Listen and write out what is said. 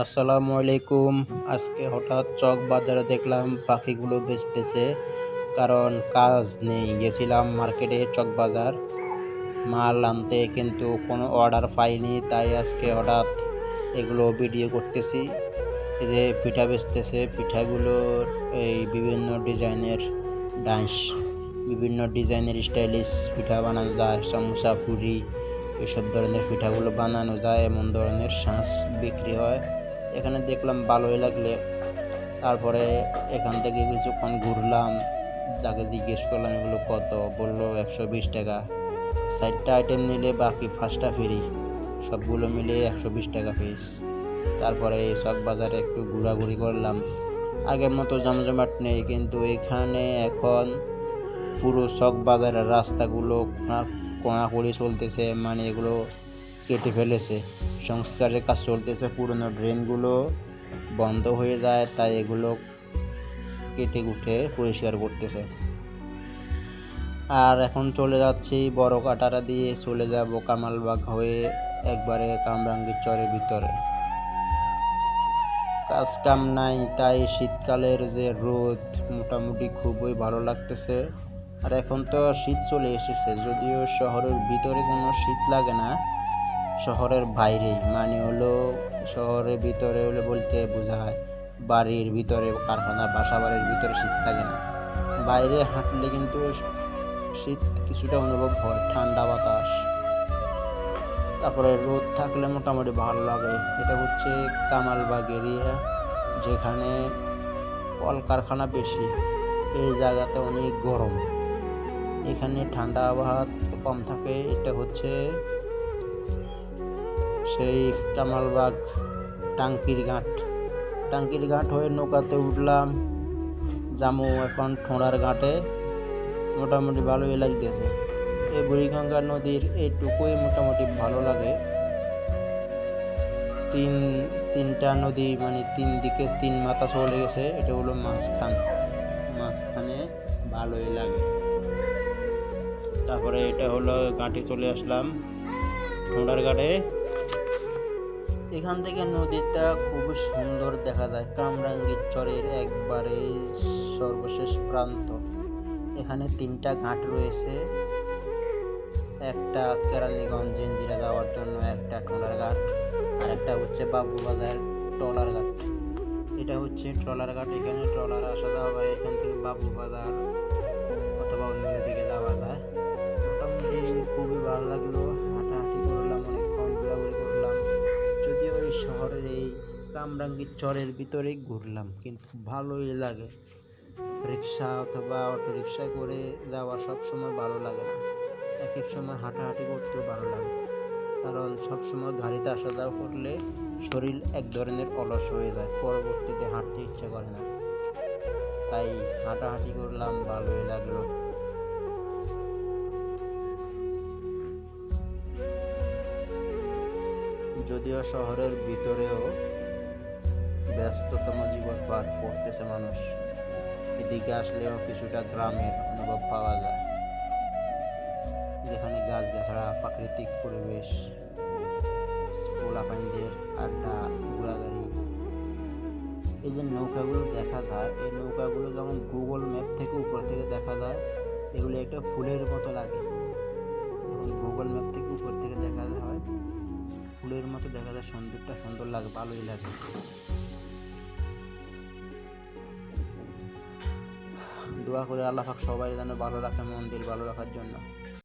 আসসালামু আলাইকুম আজকে হঠাৎ চক বাজারে দেখলাম পাখিগুলো বেচতেছে, কারণ কাজ নেই। গেছিলাম মার্কেটে চক বাজার। মাল আনতে কিন্তু কোনো অর্ডার পাইনি, তাই আজকে হঠাৎ এগুলো ভিডিও করতেছি। এই যে পিঠা বেচতেছে পিঠাগুলোর এই বিভিন্ন ডিজাইনের ডান্স বিভিন্ন ডিজাইনের স্টাইলিশ পিঠা বানানো যায়, সমোসা, পুরি, এসব ধরনের পিঠাগুলো বানানো যায়, এমন ধরনের শাঁস বিক্রি হয়। এখানে দেখলাম ভালোই লাগলে। তারপরে এখান থেকে কিছুক্ষণ ঘুরলাম। যাকে জিজ্ঞেস করলাম, এগুলো কত? বলল, একশো বিশ টাকা। ষাটটা আইটেম নিলে বাকি ফার্স্টটা ফ্রি সবগুলো মিলে একশো বিশ টাকা পিস তারপরে চক বাজারে একটু ঘোরাঘুরি করলাম। আগের মতো জমজমাট নেই, কিন্তু এখানে এখন পুরো চক বাজারের রাস্তাগুলো কোনাকুড়ি চলতেছে। মানে এগুলো কেটে ফেলেছে। সংস্কারের কাজ চলতেছে, পুরনো ড্রেনগুলো বন্ধ হয়ে যায়, তাই এগুলো কেটে উঠে পরিষ্কার করতেছে। আর এখন চলে যাচ্ছি বড় কাটারা দিয়ে, চলে যাব কামালবাগ হয়ে একবারে কামরাঙ্গীর চরের ভিতরে। কাজ কাম নাই, তাই শীতকালের যে রোদ মোটামুটি খুবই ভালো লাগতেছে। আর এখন তো শীত চলে এসেছে, যদিও শহরের ভিতরে কোনো শীত লাগে না শহরের বাইরেই মানে হলো শহরের ভিতরে হলে বলতে বোঝায়, বাড়ির ভিতরে, কারখানা বাসা বাড়ির ভিতরে শীত থাকে না। বাইরে হাঁটলে কিন্তু শীত কিছুটা অনুভব হয়, ঠান্ডা বাতাস। তারপরে রোদ থাকলে মোটামুটি ভালো লাগে। এটা হচ্ছে কামালবাগ এরিয়া যেখানে কলকারখানা বেশি। এই জায়গাতে অনেক গরম। এখানে ঠান্ডা আবহাওয়া কম থাকে। এটা হচ্ছে সেই কামালবাগ টাঙ্কির ঘাট। টাঙ্কির ঘাট হয়ে নৌকাতে উঠলাম। জামু এখন ঠোঁড়ার ঘাটে। মোটামুটি ভালোই লাগতেছে। এই বুড়িগঙ্গা নদীর এইটুকুই মোটামুটি ভালো লাগে। তিন, তিনটা নদী মানে তিন দিকে তিন মাথা চলে গেছে। এটা হলো মাঝখান। মাঝখানে ভালোই লাগে। তারপরে এটা হলো ঘাটে চলে আসলাম। ঠোঁড়ার ঘাটে। এখান থেকে নদীটা খুব সুন্দর দেখা যায়। কামরাঙ্গীর চরের একবারে সর্বশেষ প্রান্ত। এখানে তিনটা ঘাট রয়েছে। একটা কেরানীগঞ্জ জেঞ্জিরা যাওয়ার জন্য, একটা ট্রলার ঘাট, আর একটা হচ্ছে বাবুবাজার ট্রলার ঘাট। এটা হচ্ছে ট্রলার ঘাট। এখানে ট্রলার আসা যাওয়া করে এখান থেকে বাবুবাজার অথবা কামরাঙ্গীর চরের ভিতরেই ঘুরলাম, কিন্তু ভালোই লাগে। রিক্সা অথবা অটো রিক্সায় করে যাওয়া সব সময় ভালো লাগে না। এক এক সময় হাঁটাহাঁটি করতেও ভালো লাগে। কারণ সবসময় গাড়িতে আসা যাওয়া করলে শরীর এক ধরনের অলস হয়ে যায়, পরবর্তীতে হাঁটতে ইচ্ছা করে না। তাই হাঁটাহাঁটি করলাম, ভালোই লাগল। যদিও শহরের ভিতরেও পার করতেছে মানুষ। এদিকে আসলেও কিছুটা গ্রামের অনুভব পাওয়া যায়। যেখানে গাছ গাছড়া প্রাকৃতিক পরিবেশ পোলাপাইনদের আড্ডা ঘোরাগাড়ি এই যে নৌকাগুলো দেখা যায়, এই নৌকাগুলো যখন গুগল ম্যাপ থেকে উপর থেকে দেখা যায়, এগুলো একটা ফুলের মতো লাগে। গুগল ম্যাপ থেকে উপর থেকে দেখা হয় ফুলের মতো দেখা যায় সুন্দরটা সুন্দর লাগে, ভালোই লাগে। দোয়া করে আল্লাহ সবাই যেন ভালো রাখে মন্দির ভালো রাখার জন্য।